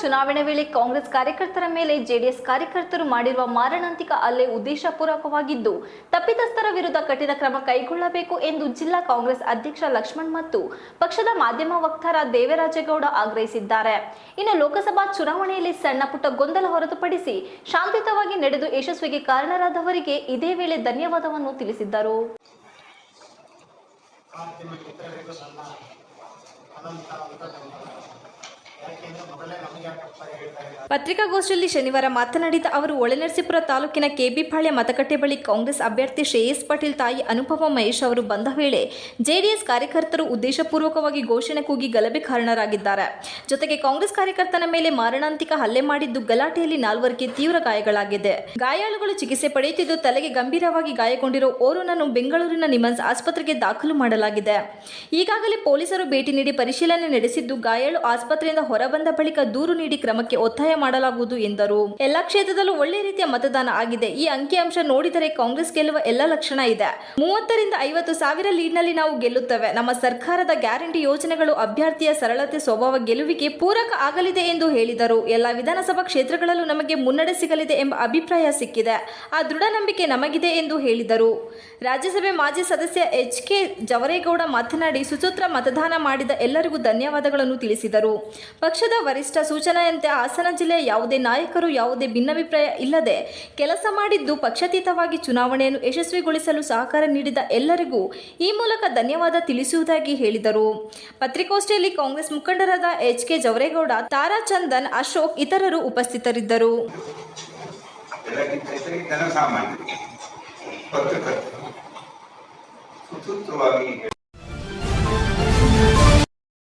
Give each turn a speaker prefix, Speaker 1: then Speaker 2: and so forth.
Speaker 1: ಚುನಾವಣೆ ವೇಳೆ ಕಾಂಗ್ರೆಸ್ ಕಾರ್ಯಕರ್ತರ ಮೇಲೆ ಜೆಡಿಎಸ್ ಕಾರ್ಯಕರ್ತರು ಮಾಡಿರುವ ಮಾರಣಾಂತಿಕ ಹಲ್ಲೆ ಉದ್ದೇಶಪೂರ್ವಕವಾಗಿದ್ದು, ತಪ್ಪಿತಸ್ಥರ ವಿರುದ್ಧ ಕಠಿಣ ಕ್ರಮ ಕೈಗೊಳ್ಳಬೇಕು ಎಂದು ಜಿಲ್ಲಾ ಕಾಂಗ್ರೆಸ್ ಅಧ್ಯಕ್ಷ ಲಕ್ಷ್ಮಣ್ ಮತ್ತು ಪಕ್ಷದ ಮಾಧ್ಯಮ ವಕ್ತಾರ ದೇವರಾಜೇಗೌಡ ಆಗ್ರಹಿಸಿದ್ದಾರೆ. ಇನ್ನು ಲೋಕಸಭಾ ಚುನಾವಣೆಯಲ್ಲಿ ಸಣ್ಣ ಪುಟ್ಟ ಗೊಂದಲ ಹೊರತುಪಡಿಸಿ ಶಾಂತಿಯುತವಾಗಿ ನಡೆದು ಯಶಸ್ವಿಗೆ ಕಾರಣರಾದವರಿಗೆ ಇದೇ ವೇಳೆ ಧನ್ಯವಾದವನ್ನು ತಿಳಿಸಿದ್ದರು.
Speaker 2: ನಿಮ್ಮ ಯಾಕೆಂದ್ರೆ ಮೊದಲೇ ಇದ್ದಾರೆ
Speaker 1: ಪತ್ರಿಕಾಗೋಷ್ಠಿಯಲ್ಲಿ ಶನಿವಾರ ಮಾತನಾಡಿದ ಅವರು ಒಳನರಸೀಪುರ ತಾಲೂಕಿನ ಕೆಬಿಪಾಳ್ಯ ಮತಗಟ್ಟೆ ಬಳಿ ಕಾಂಗ್ರೆಸ್ ಅಭ್ಯರ್ಥಿ ಶ್ರೇಯಸ್ ಪಾಟೀಲ್ ತಾಯಿ ಅನುಪಮ ಮಹೇಶ್ ಅವರು ಬಂದ ವೇಳೆ ಜೆಡಿಎಸ್ ಕಾರ್ಯಕರ್ತರು ಉದ್ದೇಶಪೂರ್ವಕವಾಗಿ ಘೋಷಣೆ ಕೂಗಿ ಗಲಭೆ ಕಾರಣರಾಗಿದ್ದಾರೆ. ಜೊತೆಗೆ ಕಾಂಗ್ರೆಸ್ ಕಾರ್ಯಕರ್ತನ ಮೇಲೆ ಮಾರಣಾಂತಿಕ ಹಲ್ಲೆ ಮಾಡಿದ್ದು ಗಲಾಟೆಯಲ್ಲಿ ನಾಲ್ವರಿಗೆ ತೀವ್ರ ಗಾಯಗಳಾಗಿದೆ. ಗಾಯಾಳುಗಳು ಚಿಕಿತ್ಸೆ ಪಡೆಯುತ್ತಿದ್ದು ತಲೆಗೆ ಗಂಭೀರವಾಗಿ ಗಾಯಗೊಂಡಿರುವ ಓರ್ವನನ್ನು ಬೆಂಗಳೂರಿನ ನಿಮನ್ಸ್ ಆಸ್ಪತ್ರೆಗೆ ದಾಖಲು ಮಾಡಲಾಗಿದೆ. ಈಗಾಗಲೇ ಪೊಲೀಸರು ಭೇಟಿ ನೀಡಿ ಪರಿಶೀಲನೆ ನಡೆಸಿದ್ದು ಗಾಯಾಳು ಆಸ್ಪತ್ರೆಯಿಂದ ಹೊರಬಂದ ಬಳಿಕ ದೂರು ನೀಡಿ ಕ್ರಮಕ್ಕೆ ಒತ್ತಾಯ ಮಾಡಲಾಗುವುದು ಎಂದರು. ಎಲ್ಲಾ ಕ್ಷೇತ್ರದಲ್ಲೂ ಒಳ್ಳೆ ರೀತಿಯ ಮತದಾನ ಆಗಿದೆ. ಈ ಅಂಕಿಅಂಶ ನೋಡಿದರೆ ಕಾಂಗ್ರೆಸ್ ಗೆಲ್ಲುವ ಎಲ್ಲ ಲಕ್ಷಣ ಇದೆ. ಮೂವತ್ತರಿಂದ ಐವತ್ತು ಸಾವಿರ ಲೀಡ್ನಲ್ಲಿ ನಾವು ಗೆಲ್ಲುತ್ತೇವೆ. ನಮ್ಮ ಸರ್ಕಾರದ ಗ್ಯಾರಂಟಿ ಯೋಜನೆಗಳು ಅಭ್ಯರ್ಥಿಯ ಸರಳತೆ, ಸ್ವಭಾವ, ಗೆಲುವಿಗೆ ಪೂರಕ ಆಗಲಿದೆ ಎಂದು ಹೇಳಿದರು. ಎಲ್ಲ ವಿಧಾನಸಭಾ ಕ್ಷೇತ್ರಗಳಲ್ಲೂ ನಮಗೆ ಮುನ್ನಡೆ ಸಿಗಲಿದೆ ಎಂಬ ಅಭಿಪ್ರಾಯ ಸಿಕ್ಕಿದೆ. ಆ ದೃಢ ನಂಬಿಕೆ ನಮಗಿದೆ ಎಂದು ಹೇಳಿದರು. ರಾಜ್ಯಸಭೆ ಮಾಜಿ ಸದಸ್ಯ ಎಚ್ ಕೆ ಜವರೇಗೌಡ ಮಾತನಾಡಿ, ಸುಸೂತ್ರ ಮತದಾನ ಮಾಡಿದ ಎಲ್ಲರಿಗೂ ಧನ್ಯವಾದಗಳನ್ನು ತಿಳಿಸಿದರು. ಪಕ್ಷದ ವರಿಷ್ಠ ಸೂಚನೆಯಂತೆ ಹಾಸನ ಜಿಲ್ಲೆಯ ಯಾವುದೇ ನಾಯಕರು ಯಾವುದೇ ಭಿನ್ನಾಭಿಪ್ರಾಯ ಇಲ್ಲದೆ ಕೆಲಸ ಮಾಡಿದ್ದು ಪಕ್ಷಾತೀತವಾಗಿ ಚುನಾವಣೆಯನ್ನು ಯಶಸ್ವಿಗೊಳಿಸಲು ಸಹಕಾರ ನೀಡಿದ ಎಲ್ಲರಿಗೂ ಈ ಮೂಲಕ ಧನ್ಯವಾದ ತಿಳಿಸುವುದಾಗಿ ಹೇಳಿದರು. ಪತ್ರಿಕೋಷ್ಠಿಯಲ್ಲಿ ಕಾಂಗ್ರೆಸ್ ಮುಖಂಡರಾದ ಎಚ್ ಕೆ ಜವರೇಗೌಡ, ತಾರಾ ಚಂದನ್, ಅಶೋಕ್ ಇತರರು ಉಪಸ್ಥಿತರಿದ್ದರು.